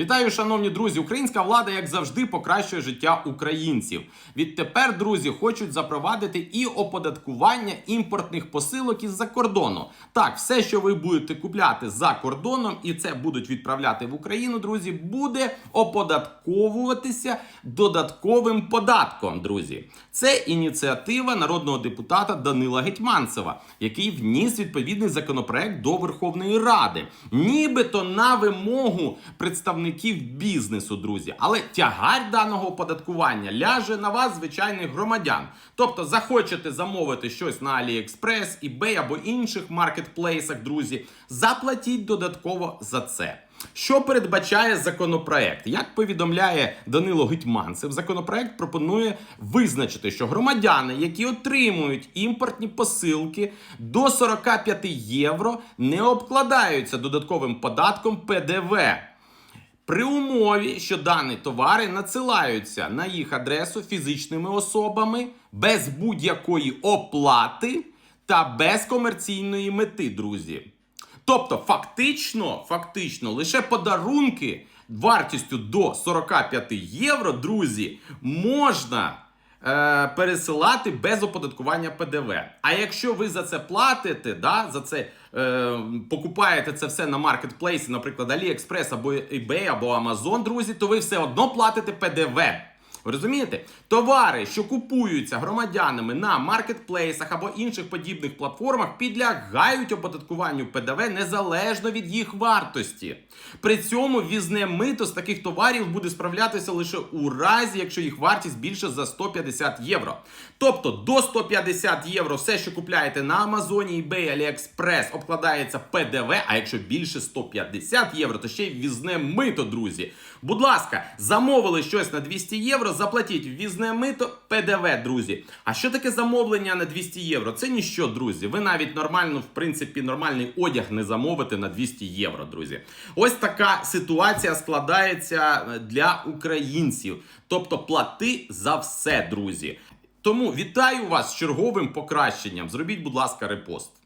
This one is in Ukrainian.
Вітаю, шановні друзі! Українська влада, як завжди, покращує життя українців. Відтепер, друзі, хочуть запровадити і оподаткування імпортних посилок із-за кордону. Так, все, що ви будете купляти за кордоном, і це будуть відправляти в Україну, друзі, буде оподатковуватися додатковим податком. Друзі, це ініціатива народного депутата Данила Гетьманцева, який вніс відповідний законопроект до Верховної Ради, нібито на вимогу представників бізнесу, друзі. Але тягар даного оподаткування ляже на вас, звичайних громадян. Тобто, захочете замовити щось на AliExpress, eBay або інших маркетплейсах, друзі, заплатіть додатково за це. Що передбачає законопроект? Як повідомляє Данило Гетьманцев, законопроект пропонує визначити, що громадяни, які отримують імпортні посилки до 45 євро, не обкладаються додатковим податком ПДВ. При умові, що дані товари надсилаються на їх адресу фізичними особами без будь-якої оплати та без комерційної мети, друзі. Тобто, фактично, фактично, лише подарунки вартістю до 45 євро, друзі, можна пересилати без оподаткування ПДВ. А якщо ви за це платите, да, за це е, покупаєте це все на маркетплейсі, наприклад, AliExpress або eBay, або Amazon, друзі, то ви все одно платите ПДВ. Ви розумієте? Товари, що купуються громадянами на маркетплейсах або інших подібних платформах, підлягають оподаткуванню ПДВ незалежно від їх вартості. При цьому ввізне мито з таких товарів буде справлятися лише у разі, якщо їх вартість більше за 150 євро. Тобто до 150 євро все, що купляєте на Амазоні, eBay, AliExpress, обкладається ПДВ. А якщо більше 150 євро, то ще й ввізне мито, друзі. Будь ласка, замовили щось на 200 євро, заплатіть ввізне мито ПДВ, друзі. А що таке замовлення на 200 євро? Це ніщо, друзі. Ви навіть нормально, в принципі, нормальний одяг не замовите на 200 євро, друзі. Ось така ситуація складається е, для українців. Тобто плати за все, друзі. Тому вітаю вас з черговим покращенням. Зробіть, будь ласка, репост.